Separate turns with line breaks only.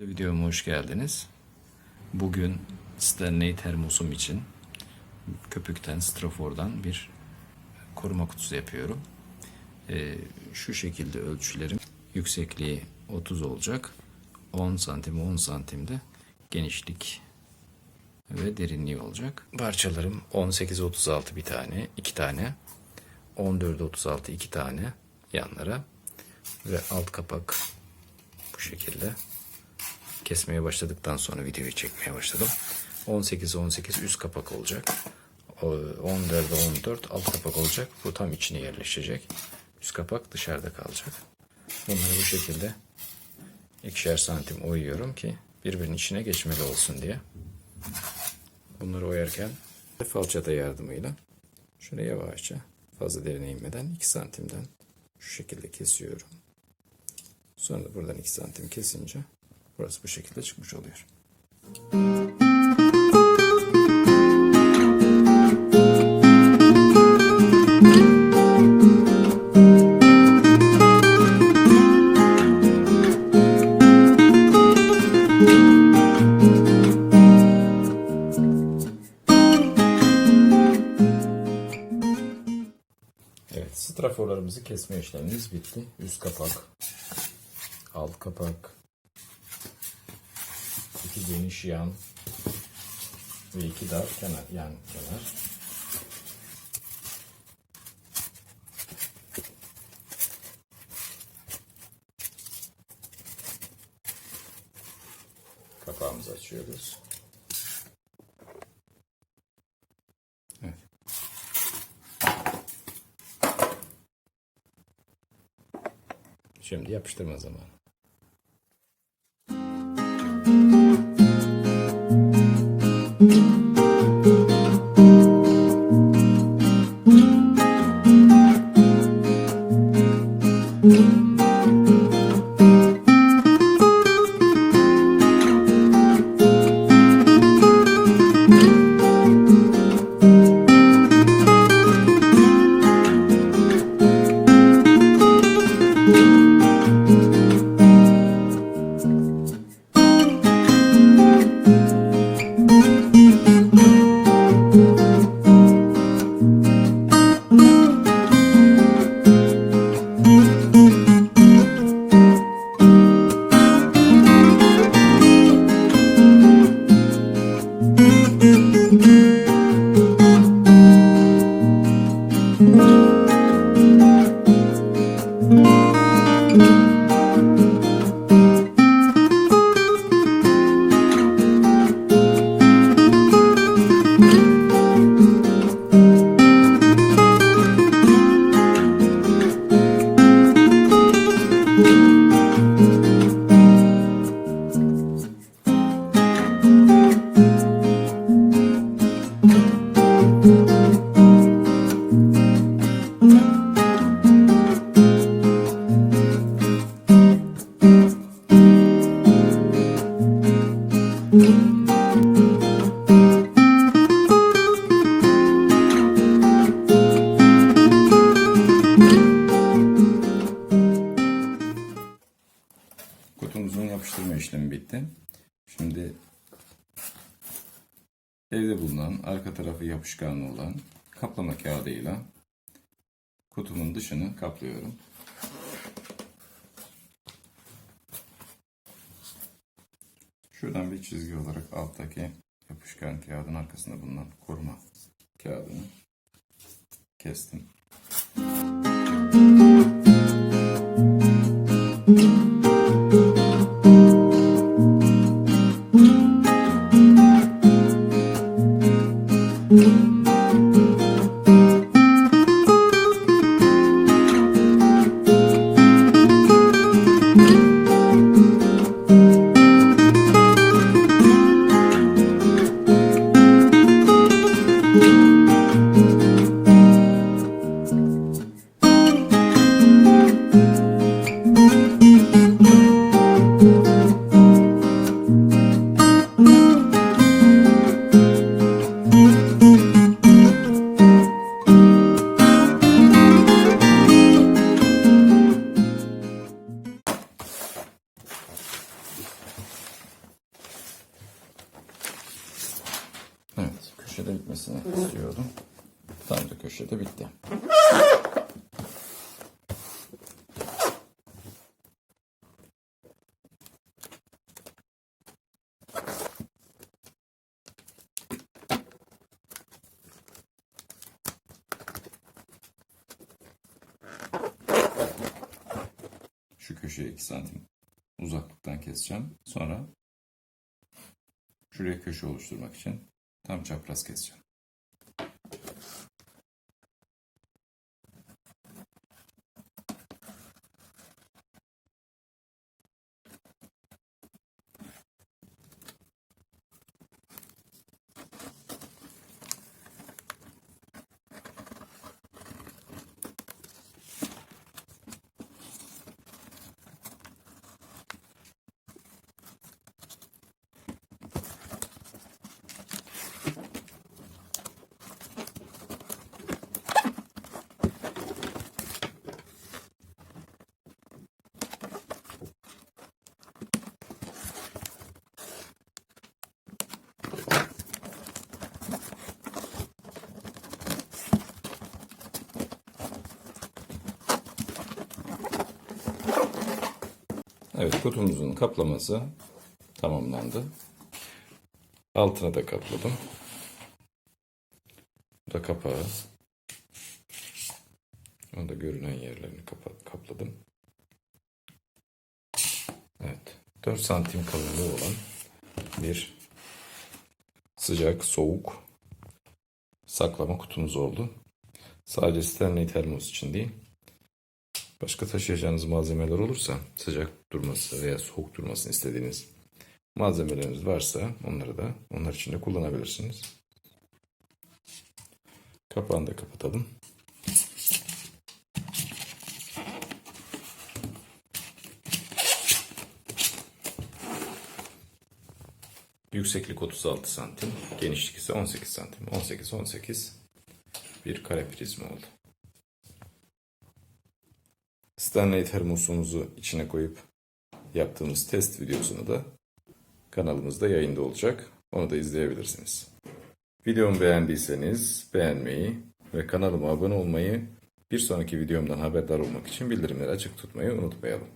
Videoma hoş geldiniz. Bugün Stanley termosum için köpükten, strafordan bir koruma kutusu yapıyorum. Ee, şu şekilde ölçülerim. Yüksekliği 30 olacak. 10 santim 10 santimde genişlik ve derinliği olacak. Parçalarım 18-36 bir tane, iki tane. 14-36 iki tane yanlara ve alt kapak bu şekilde kesmeye başladıktan sonra videoyu çekmeye başladım. 18 18 üst kapak olacak. 14 14 alt kapak olacak. Bu tam içine yerleşecek. Üst kapak dışarıda kalacak. Bunları bu şekilde ikişer santim oyuyorum ki birbirinin içine geçmeli olsun diye. Bunları oyarken falçata yardımıyla şöyle yavaşça fazla derine inmeden 2 santimden şu şekilde kesiyorum. Sonra da buradan 2 santim kesince burası bu şekilde çıkmış oluyor. Evet, straforlarımızı kesme işlemimiz bitti. Üst kapak, alt kapak, iki geniş yan ve iki dar kenar, yan kenar. Kapağımızı açıyoruz. Şimdi yapıştırma zamanı. İşlemi bitti. Şimdi evde bulunan arka tarafı yapışkanlı olan kaplama kağıdıyla kutumun dışını kaplıyorum. Şuradan bir çizgi olarak alttaki yapışkan kağıdın arkasında bulunan koruma kağıdını kestim. Tam da köşede bitti. Şu köşeye 2 santim uzaklıktan keseceğim. Sonra şuraya köşe oluşturmak için tam çapraz keseceğim. Evet kutumuzun kaplaması tamamlandı. Altına da kapladım. Bu da kapağı. Onu da görünen yerlerini kapladım. Evet. 4 santim kalınlığı olan bir sıcak, soğuk saklama kutumuz oldu. Sadece Stanley termos için değil, Başka taşıyacağınız malzemeler olursa sıcak durması veya soğuk durmasını istediğiniz malzemeleriniz varsa onları da onlar için de kullanabilirsiniz. Kapağını da kapatalım. Yükseklik 36 santim, genişlik ise 18 santim. 18-18 bir kare prizma oldu. Stanley termosumuzu içine koyup yaptığımız test videosunu da kanalımızda yayında olacak. Onu da izleyebilirsiniz. Videomu beğendiyseniz beğenmeyi ve kanalıma abone olmayı, bir sonraki videomdan haberdar olmak için bildirimleri açık tutmayı unutmayalım.